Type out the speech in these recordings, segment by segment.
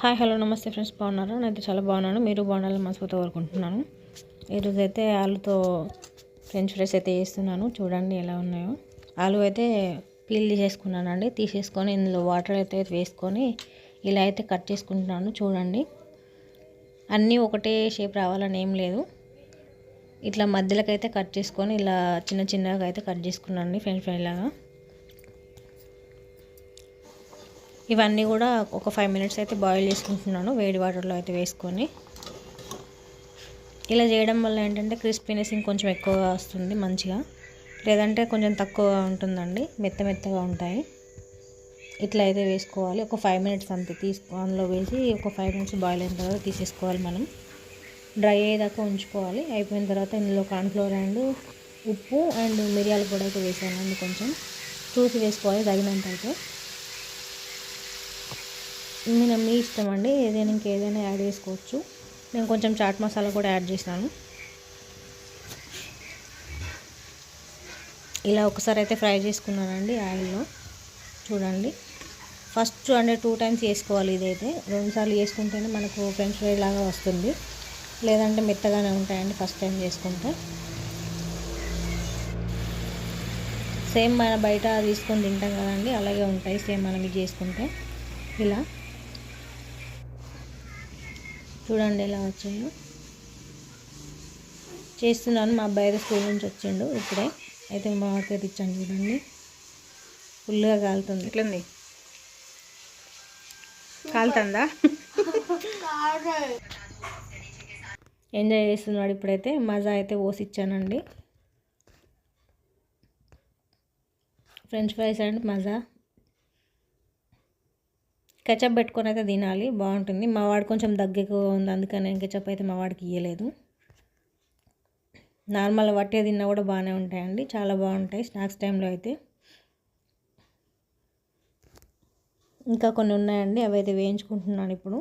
Hi hello నమస్తే friends బాగున్నారా? నేనైతే చాలా బాగున్నాను. మీరు బాగుండాలని మనస్ఫూర్తిగా కోరుకుంటున్నాను. ఈరోజు అయితే ఆలుతో ఫ్రెంచ్ ఫ్రైస్ అయితే చేస్తున్నాను. చూడండి ఎలా ఉన్నాయో. ఆలు అయితే పీల్ తీసేసుకున్నానండి తీసేసుకొని ఇందులో వాటర్ అయితే వేసుకొని ఇలా అయితే కట్ చేసుకుంటున్నాను. చూడండి. అన్నీ ఒకటే షేప్ రావాలని ఏం లేదు. ఇట్లా మధ్యలోకి అయితే కట్ చేసుకొని ఇలా చిన్న చిన్నగా అయితే కట్ చేసుకున్నాను ఫ్రెంచ్ ఫ్రై లాగా. ఇవన్నీ కూడా ఒక ఫైవ్ మినిట్స్ అయితే బాయిల్ చేసుకుంటున్నాను. వేడి వాటర్లో అయితే వేసుకొని. ఇలా చేయడం వల్ల ఏంటంటే క్రిస్పీనెస్ ఇంకొంచెం ఎక్కువగా వస్తుంది మంచిగా. లేదంటే కొంచెం తక్కువగా ఉంటుందండి. మెత్త మెత్తగా ఉంటాయి. ఇట్లా అయితే వేసుకోవాలి. ఒక ఫైవ్ మినిట్స్ అంతే తీసుకో అందులో వేసి ఒక ఫైవ్ మినిట్స్ బాయిల్ అయిన తర్వాత తీసేసుకోవాలి మనం. డ్రై అయ్యేదాకా ఉంచుకోవాలి. అయిపోయిన తర్వాత ఇందులో కార్న్ఫ్లోర్ అండ్ ఉప్పు అండ్ మిరియాలు కూడా అయితే వేసానండి కొంచెం. చూసి వేసుకోవాలి తగినంత అయితే. నేను మీ ఇష్టం అండి. ఏదైనా ఇంకేదైనా యాడ్ చేసుకోవచ్చు. నేను కొంచెం చాట్ మసాలా కూడా యాడ్ చేసినాను. ఇలా ఒకసారి అయితే ఫ్రై చేసుకున్నానండి ఆయిల్లో. చూడండి. ఫస్ట్ అంటే టూ టైమ్స్ వేసుకోవాలి ఇదైతే. రెండుసార్లు వేసుకుంటేనే మనకు ఫ్రెంచ్ ఫ్రై లాగా వస్తుంది. లేదంటే మెత్తగానే ఉంటాయండి ఫస్ట్ టైం చేసుకుంటే. సేమ్ మన బయట తీసుకొని తింటాం కదండి అలాగే ఉంటాయి సేమ్ మనం ఇది చేసుకుంటే. ఇలా. చూడండి ఎలా వచ్చాయో. చేస్తున్నాను మా అబ్బాయి స్కూల్ నుంచి వచ్చిండు ఇప్పుడే. అయితే మా వాడికి తెచ్చాను చూడండి. ఫుల్గా కాలుతుంది. ఎట్లుంది? కాలుతుందా? ఎంజాయ్ చేస్తున్నాడు ఇప్పుడైతే. మజా అయితే పోసిచ్చానండి ఫ్రెంచ్ ఫ్రైస్ అండ్ మజా. కెచప్ పెట్టుకొని అయితే తినాలి బాగుంటుంది. మా వాడు కొంచెం దగ్గరకు ఉంది అందుకని నేను కెచప్ అయితే మా వాడికి ఇవ్వలేదు నార్మల్ వట్టే తిన్నా కూడా బాగానే ఉంటాయండి చాలా బాగుంటాయి స్నాక్స్ టైంలో అయితే. ఇంకా కొన్ని ఉన్నాయండి అవి అయితే వేయించుకుంటున్నాను ఇప్పుడు.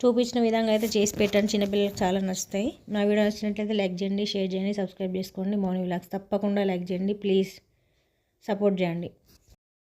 చూపించిన విధంగా అయితే చేసి పెట్టండి చిన్నపిల్లలకు చాలా నచ్చుతాయి. నా వీడియో నచ్చినట్లయితే లైక్ చేయండి షేర్ చేయండి సబ్స్క్రైబ్ చేసుకోండి. మౌని వ్లాగ్స్ తప్పకుండా లైక్ చేయండి ప్లీజ్ సపోర్ట్ చేయండి.